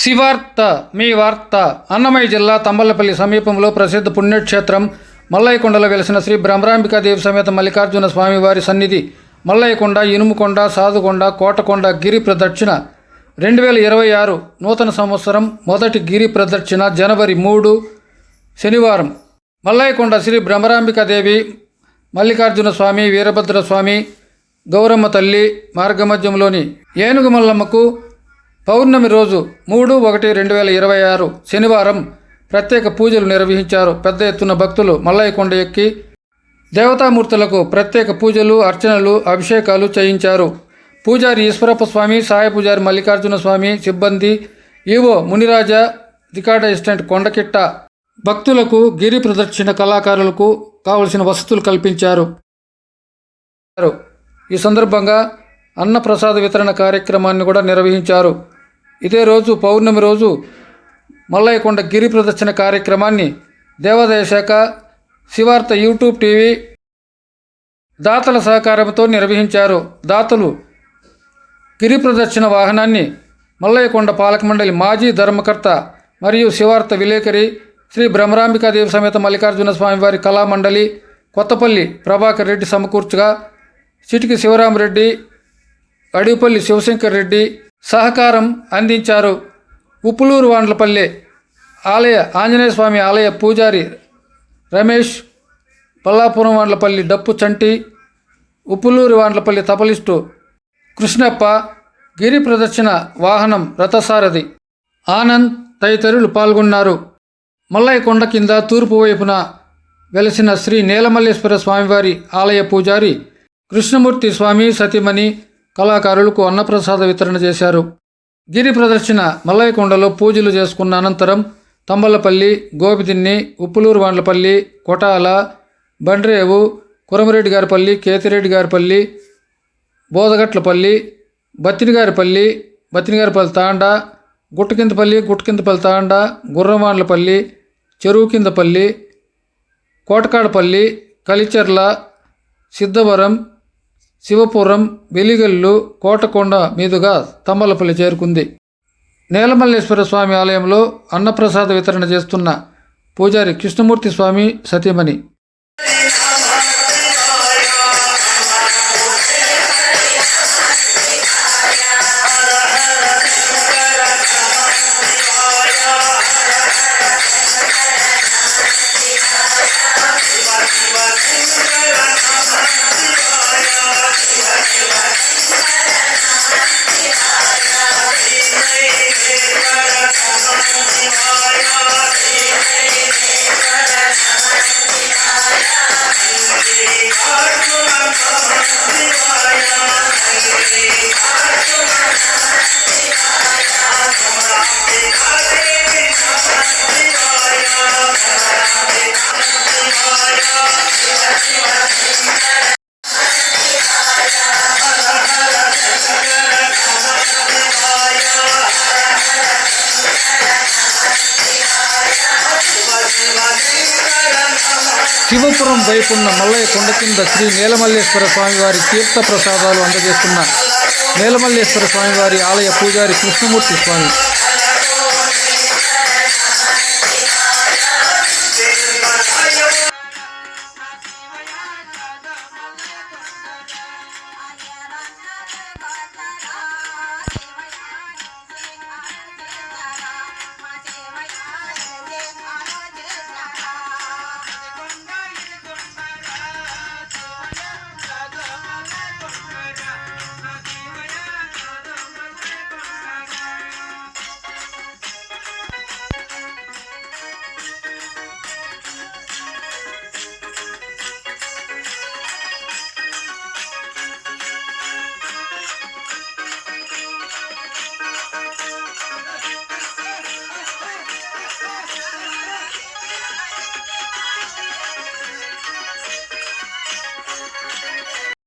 శివార్త మీ వార్త అన్నమయ్య జిల్లా తంబలపల్లి సమీపంలో ప్రసిద్ధ పుణ్యక్షేత్రం మల్లయ్యకొండలో వెలిసిన శ్రీ బ్రహ్మరాంబికాదేవి సమేత మల్లికార్జున స్వామివారి సన్నిధి మల్లయ్యకొండ ఇనుముకొండ సాధుకొండ కోటకొండ గిరి ప్రదక్షిణ. రెండు వేల ఇరవై ఆరు నూతన సంవత్సరం మొదటి గిరి ప్రదక్షిణ జనవరి మూడు శనివారం. మల్లయ్యకొండ శ్రీ బ్రహ్మరాంబికాదేవి మల్లికార్జున స్వామి వీరభద్ర స్వామి గౌరమ్మ తల్లి మార్గమధ్యంలోని ఏనుగు మల్లమ్మకు పౌర్ణమి రోజు మూడు ఒకటి రెండు వేల ఇరవై ఆరు శనివారం ప్రత్యేక పూజలు నిర్వహించారు. పెద్ద ఎత్తున భక్తులు మల్లయ్య కొండ ఎక్కి దేవతామూర్తులకు ప్రత్యేక పూజలు అర్చనలు అభిషేకాలు చేయించారు. పూజారి ఈశ్వరప్ప స్వామి సాయ పూజారి మల్లికార్జున స్వామి సిబ్బంది ఈవో మునిరాజా రికార్డ్ అసిస్టెంట్ కొండకిట్ట భక్తులకు గిరి ప్రదక్షిణ కళాకారులకు కావలసిన వసతులు కల్పించారు. ఈ సందర్భంగా అన్నప్రసాద వితరణ కార్యక్రమాన్ని కూడా నిర్వహించారు. ఇదే రోజు పౌర్ణమి రోజు మల్లయ్యకొండ గిరి ప్రదర్శన కార్యక్రమాన్ని దేవాదాయ శాఖ శివార్త యూట్యూబ్ టీవీ దాతల సహకారంతో నిర్వహించారు. దాతలు గిరి ప్రదర్శన వాహనాన్ని మల్లయ్యకొండ పాలక మండలి మాజీ ధర్మకర్త మరియు శివార్త విలేకరి శ్రీ బ్రహ్మరాంబికాదేవి సమేత మల్లికార్జున స్వామివారి కళామండలి కొత్తపల్లి ప్రభాకర్ రెడ్డి సమకూర్చగా చిటికి శివరామరెడ్డి అడివిపల్లి శివశంకర్ రెడ్డి సహకారం అందించారు. ఉప్పులూరు వాండ్లపల్లె ఆలయ ఆంజనేయ స్వామి ఆలయ పూజారి రమేష్ పల్లాపురం వాండ్లపల్లి డప్పు చంటి ఉప్పులూరు వాండ్లపల్లి తపలిస్టు కృష్ణప్ప గిరి ప్రదర్శన వాహనం రథసారథి ఆనంద్ తదితరులు పాల్గొన్నారు. మల్లయ్య కొండ కింద తూర్పు వైపున వెలసిన శ్రీ నీలమల్లేశ్వర స్వామివారి ఆలయ పూజారి కృష్ణమూర్తి స్వామి సతీమణి కళాకారులకు అన్నప్రసాద వితరణ చేశారు. గిరి ప్రదర్శన మల్లయ్యకొండలో పూజలు చేసుకున్న అనంతరం తంబలపల్లి గోపిదిన్ని ఉప్పులూరు వాండ్లపల్లి కొటాల బండ్రేవు కురమరెడ్డి గారిపల్లి కేతిరెడ్డి గారిపల్లి బోదగట్లపల్లి బత్తినిగారిపల్లి బత్తినిగారిపల్లి తాండా గుట్టకిందపల్లి గుట్టకిందపల్లి తాండా గుర్రవాండ్లపల్లి చెరువుకిందపల్లి కోటకాడపల్లి కలిచెర్ల సిద్ధవరం శివపురం వెలిగల్లు కోటకొండ మీదుగా తమ్మలపల్లి చేరుకుంది. నేలమల్లేశ్వర స్వామి ఆలయంలో అన్నప్రసాద వితరణ చేస్తున్న పూజారి కృష్ణమూర్తి స్వామి సతీమణి. శివపురం వైపున్న మల్లయ్య కొండ కింద శ్రీ నేలమల్లేశ్వర స్వామివారి తీర్థ ప్రసాదాలు అందజేస్తున్న నేలమల్లేశ్వర స్వామివారి ఆలయ పూజారి కృష్ణమూర్తి స్వామి.